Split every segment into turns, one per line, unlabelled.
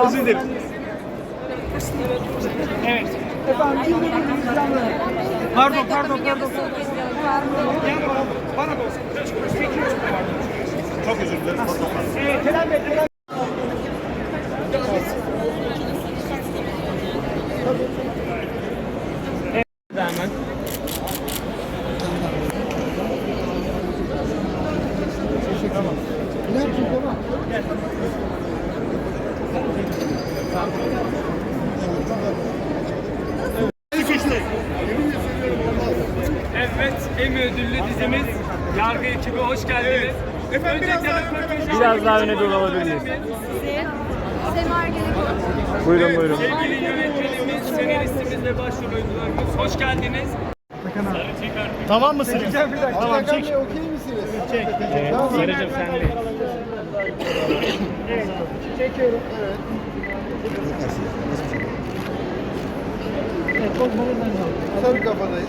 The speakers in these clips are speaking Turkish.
Özür dilerim. Evet. Efendim bir de bir. Pardon, pardon, pardon. Ya bana, da olsun.
Çok özür dilerim.
Ee, Kerem Bey, Kerem Hemen. Evet, Emmy ödüllü dizimiz Yargı ekibi hoş geldiniz. Efendim biraz daha,
Biraz daha öne doğru alabilir miyiz?
Semar Gerekoğlu.
Buyurun buyurun.
Sevgili yönetmenimiz, senaristimiz ve başrol oyuncularımız hoş geldiniz.
Tamam mısınız? Tamam çek.
Evet, Sarıcım sen de.
Çekiyorum.
Tabii kafadayız.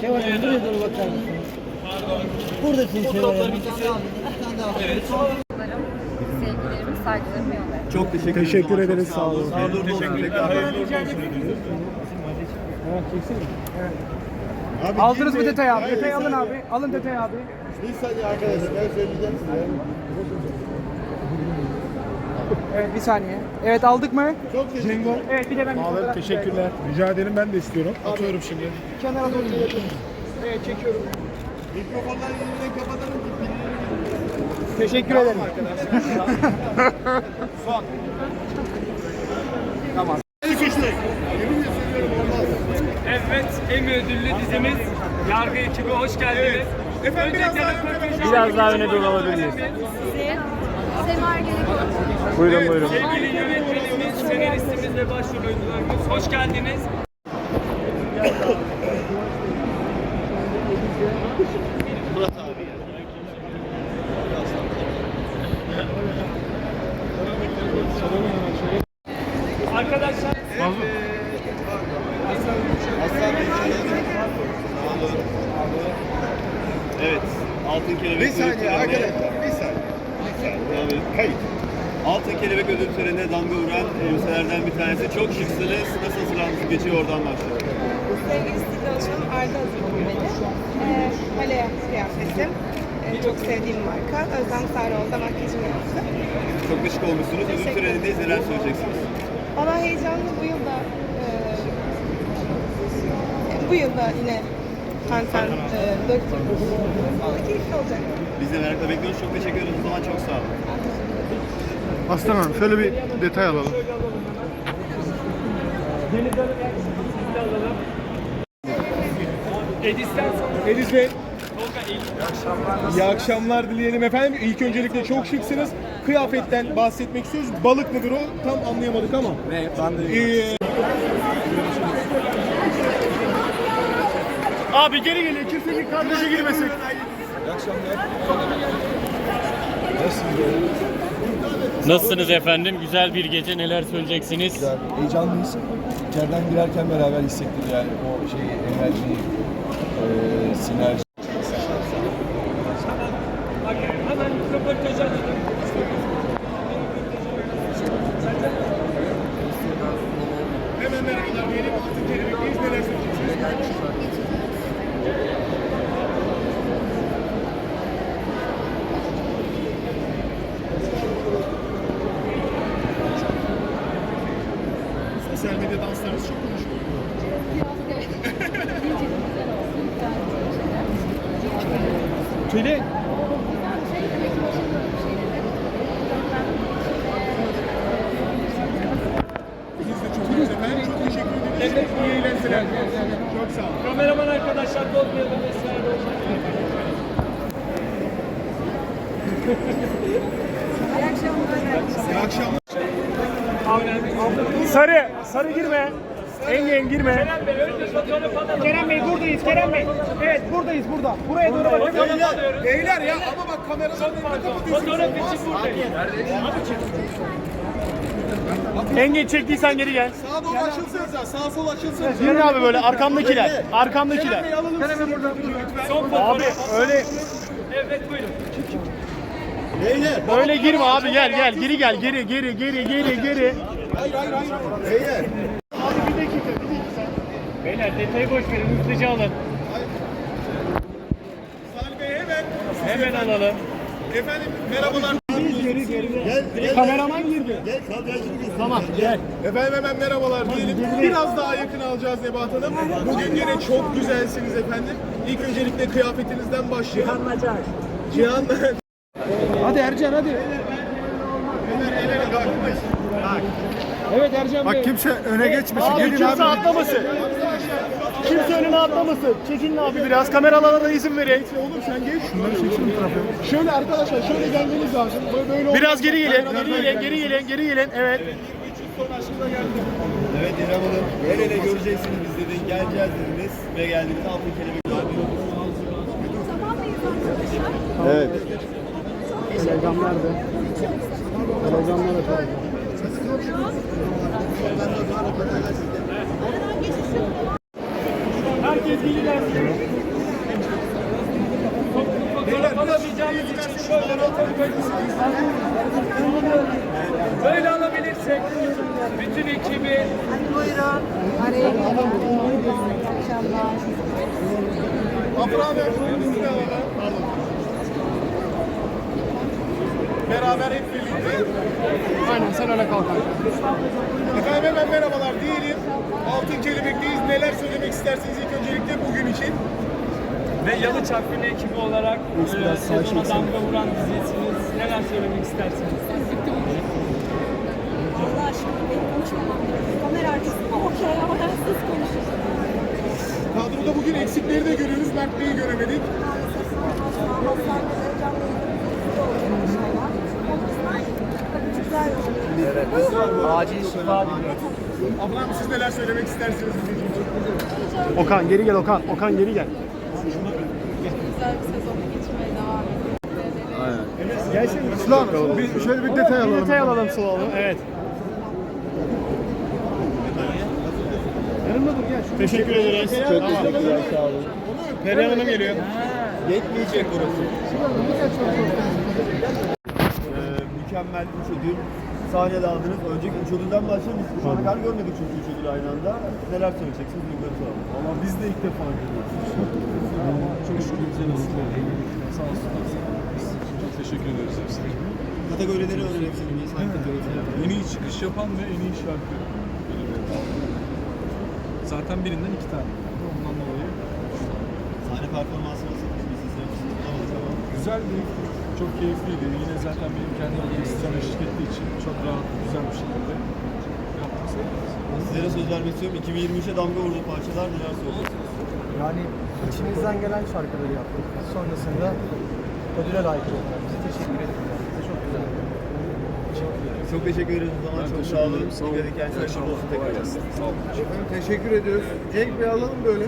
Şevval Hanım buraya doğru bakar mısınız? Buradasın Şevval Hanım.
Sevgilerimi, saygılarımı yollarım.
Çok teşekkür,
Teşekkür ederiz, sağ olun.
Sağ olun. Teşekkür ederim. Hayırlı olsun.
Abi,
Aldınız mı
kim
detayı abi? Detayı alın abi. Alın detayı abi.
Bir saniye arkadaşlar ben söyleyeceğim size.
Evet bir saniye. Evet aldık mı?
Çok teşekkür ederim.
Evet bir de ben bir fotoğraf-
Teşekkürler. Rica ederim ben de istiyorum. Atıyorum şimdi.
Kenara doğru. Evet çekiyorum.
Mikrofonları yeniden kapatalım ki pilleri
Teşekkür ederim.
Yemin söylüyorum olmaz.
Evet, Emmy ödüllü dizimiz Yargı ekibi hoş geldiniz. Efendim biraz daha
Biraz daha öne doğru alabilir miyiz?
Semar Gerekoğlu.
Buyurun buyurun.
Sevgili yönetmenimiz, senaristimiz ve başrol oyuncularımız hoş geldiniz. Arkadaşlar,
Evet. Altın Kelebek
Bir saniye arkadaşlar. Kayıt.
Altın Kelebek ödül törenine damga vuran elbiselerden bir tanesi. Çok şıksınız. Nasıl hazırlandınız? Geçiyor oradan başlayalım.
Sevgili stüdyo hocam Arda hazırladı beni. Ee, Malaya kıyafetim. Ee, çok sevdiğim marka. Özlem Sarıoğlu da makyajımı yaptı.
Çok şık olmuşsunuz. Ödül
Teşekkür
törenindeyiz. Neler söyleyeceksiniz?
Valla heyecanlı bu yılda e, bu yılda yine Tantan e, döktüm. Valla keyifli olacak.
Biz de merakla bekliyoruz. Çok teşekkür ederiz. O zaman çok sağ olun.
Aslan Hanım şöyle bir detay alalım.
Edis'ten sonra
Ediz Bey,
Tolga İlk.
iyi akşamlar dileyelim efendim. İlk öncelikle çok şıksınız. Kıyafetten bahsetmek istiyoruz. Balık mıdır o? Tam anlayamadık ama.
Ne? Ben de
Ee, Abi geri geliyor. Kimsenin kardeşi girmesin.
Nasılsınız efendim? Güzel bir gece. Neler söyleyeceksiniz?
Güzel, heyecanlıyız. İçeriden girerken beraber hissettik yani o şeyi, enerjiyi, eee sinerji.
Hemen röportajı alalım.
Hemen merhabalar diyelim. Altın kelebekteyiz. Neler söyleyeceksiniz? Sosyal medya danslarınız çok konuşuluyor. Tülin. Evet, iyi eğlenceler. Çok sağ olun.
Kameraman arkadaşlar bozmayalım vesaire olacak.
İyi akşamlar.
Sarı, sarı girme. Engin girme. Kerem Bey buradayız Kerem Bey. Evet buradayız burada. Buraya doğru bakın.
Beyler, beyler ya ama bak kameraların önüne kapatıyorsunuz.
Engin çektiysen geri gel.
Sağa doğru açılsanıza, sağa sola açılsanıza.
Yürü abi böyle arkamdakiler. Arkamdakiler.
Bey alalım sizi buradan.
Abi öyle
Beyler,
öyle girme abi gel gel geri gel geri geri geri geri geri.
Hayır hayır hayır.
beyler.
Abi bir dakika bir dakika. Beyler detayı boş verin hızlıca alın.
Salih Bey hemen.
Hemen alalım.
Efendim merhabalar.
Gel, gel.
Kameraman girdi.
Gel, kadrajını gel.
Tamam gel.
Efendim hemen merhabalar diyelim. Biraz daha yakın alacağız Nebahat Hanım. Bugün yine çok güzelsiniz efendim. İlk öncelikle kıyafetinizden başlayalım. Cihan
Hadi Ercan hadi. Evet Ercan Bey.
Bak kimse öne geçmesin.
Abi
Gelin
kimse
abi.
atlamasın. Kimse önüne atlamasın. Çekilin abi biraz. Kameralara da izin verin.
Oğlum sen geç. Şunları çeksin tarafa. Şöyle arkadaşlar şöyle gelmeniz lazım. Böyle, böyle
Biraz geri gelin. Geri gelin. Geri gelin. Geri gelin. Evet.
Evet İrem Hanım, el ele göreceksiniz biz dedin, geleceğiz dediniz ve geldiniz. Altın kelebek
Evet.
Telegramlar da. Telegramlar da. Herkes bilgilensin. Alamayacağımız için şöyle Böyle alabilirsek bütün ekibi
Afra Bey, sizi de alalım. Beraber hep birlikte.
Aynen sen öyle kalk.
Efendim hemen merhabalar diyelim. Altın Kelebek'teyiz. Neler söylemek istersiniz ilk öncelikle bugün için?
Ve Yalı Çapkını ekibi olarak e, sezona damga vuran dizisiniz. Neler söylemek istersiniz?
Allah aşkına benim konuşmamam gerekiyor. Kamera arkasında okey ama siz konuşun.
Kadroda bugün eksikleri de görüyoruz. Mert Bey'i göremedik.
Maalesef olur.
Acil şifa diliyorum.
Ablam siz neler söylemek istersiniz?
Okan geri gel Okan. Okan geri gel.
Güzel bir sezonu geçirmeye devam ediyoruz.
Gelsin.
Sıla bir, şöyle bir detay alalım.
Detay alalım Sıla'lı. Evet. Yanımda dur gel. Teşekkür ederiz.
Çok teşekkürler, sağ olun.
Perihan Hanım geliyor.
Yetmeyecek burası. Mükemmel üç ödül sahnede aldınız. Önceki üç ödülden başlayalım. Biz şu ana kadar görmedik çünkü üç ödül aynı anda. Neler söyleyeceksiniz? Duyguları soralım.
Ama biz de ilk defa görüyoruz. Çok şükür bize nasip oldu. Sağ olsunlar. Çok teşekkür ederiz hepsine.
Kategorileri öğrenelim senin. Niye sanki kategorileri?
En iyi çıkış yapan ve en iyi şarkı. Zaten birinden iki tane. Ondan dolayı
Sahne performansı nasıl? Biz. Bulamadık ama.
güzeldi. Çok keyifliydi. Yine zaten benim kendi orkestram eşlik ettiği için çok rahat, güzel bir şekilde yaptık.
Sizlere söz vermek istiyorum. 2023'e damga vurdu parçalar neler söyleyeceksiniz?
Yani içimizden gelen şarkıları yaptık. Sonrasında ödüle layık oldular. Bize teşekkür ederim. Bize çok güzel.
Çok teşekkür ederiz o zaman. çok sağ olun. Sağ olun. Kendinize çok olsun tekrar.
Efendim teşekkür ediyoruz. Cenk Bey alalım böyle.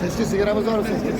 Sesli sigaramız var mı sesli?